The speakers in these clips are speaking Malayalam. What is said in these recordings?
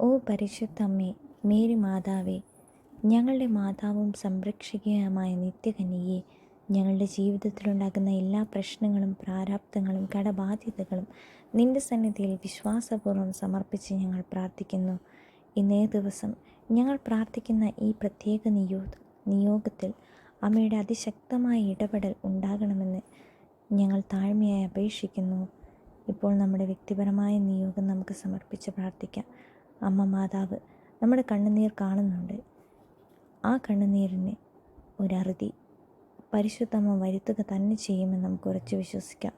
ഓ പരിശുദ്ധമ്മേ മേരി മാതാവേ ഞങ്ങളുടെ മാതാവും സംരക്ഷിക്കുകയുമായ നിത്യകന്യയെ ഞങ്ങളുടെ ജീവിതത്തിലുണ്ടാകുന്ന എല്ലാ പ്രശ്നങ്ങളും പ്രാരാബ്ദങ്ങളും കടബാധ്യതകളും നിന്റെ സന്നിധിയിൽ വിശ്വാസപൂർവം സമർപ്പിച്ച് ഞങ്ങൾ പ്രാർത്ഥിക്കുന്നു. ഇന്നേ ദിവസം ഞങ്ങൾ പ്രാർത്ഥിക്കുന്ന ഈ പ്രത്യേക നിയോ നിയോഗത്തിൽ അമ്മയുടെ അതിശക്തമായ ഇടപെടൽ ഉണ്ടാകണമെന്ന് ഞങ്ങൾ താഴ്മയായി അപേക്ഷിക്കുന്നു. ഇപ്പോൾ നമ്മുടെ വ്യക്തിപരമായ നിയോഗം നമുക്ക് സമർപ്പിച്ച് പ്രാർത്ഥിക്കാം. അമ്മ മാതാവ് നമ്മുടെ കണ്ണുനീർ കാണുന്നുണ്ട്. ആ കണ്ണുനീരിന് ഒരറുതി പരിശുദ്ധമ്മ വരുത്തുക തന്നെ ചെയ്യുമെന്ന് നമുക്ക് ഉറച്ചു വിശ്വസിക്കാം.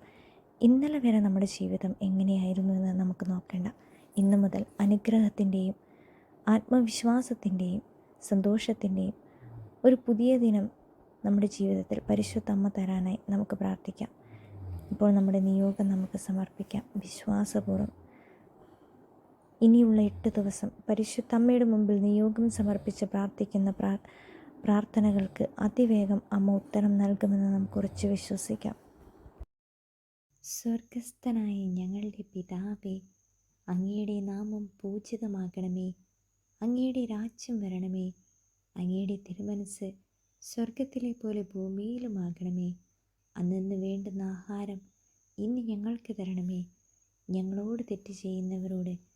ഇന്നലെ വരെ നമ്മുടെ ജീവിതം എങ്ങനെയായിരുന്നു എന്ന് നമുക്ക് നോക്കേണ്ട. ഇന്നു മുതൽ അനുഗ്രഹത്തിന്റെയും ആത്മവിശ്വാസത്തിന്റെയും സന്തോഷത്തിന്റെയും ഒരു പുതിയ ദിനം നമ്മുടെ ജീവിതത്തിൽ പരിശുദ്ധമ്മ തരാനായി നമുക്ക് പ്രാർത്ഥിക്കാം. ഇപ്പോൾ നമ്മുടെ നിയോഗം നമുക്ക് സമർപ്പിക്കാം. വിശ്വാസപൂർവം ഇനിയുള്ള എട്ട് ദിവസം പരിശുദ്ധമ്മയുടെ മുമ്പിൽ നിയോഗം സമർപ്പിച്ച് പ്രാർത്ഥിക്കുന്ന പ്രാ പ്രാർത്ഥനകൾക്ക് അതിവേഗം അമ്മ ഉത്തരം നൽകുമെന്ന് നമുക്ക് ഉറച്ചു വിശ്വസിക്കാം. സ്വർഗസ്ഥനായ ഞങ്ങളുടെ പിതാവേ അങ്ങയുടെ നാമം പൂജിതമാകണമേ. അങ്ങയുടെ രാജ്യം വരണമേ. അങ്ങയുടെ തിരുമനസ് സ്വർഗത്തിലെ പോലെ ഭൂമിയിലുമാകണമേ. അന്നു വേണ്ടുന്ന ആഹാരം ഇന്ന് ഞങ്ങൾക്ക് തരണമേ. ഞങ്ങളോട് തെറ്റ് ചെയ്യുന്നവരോട്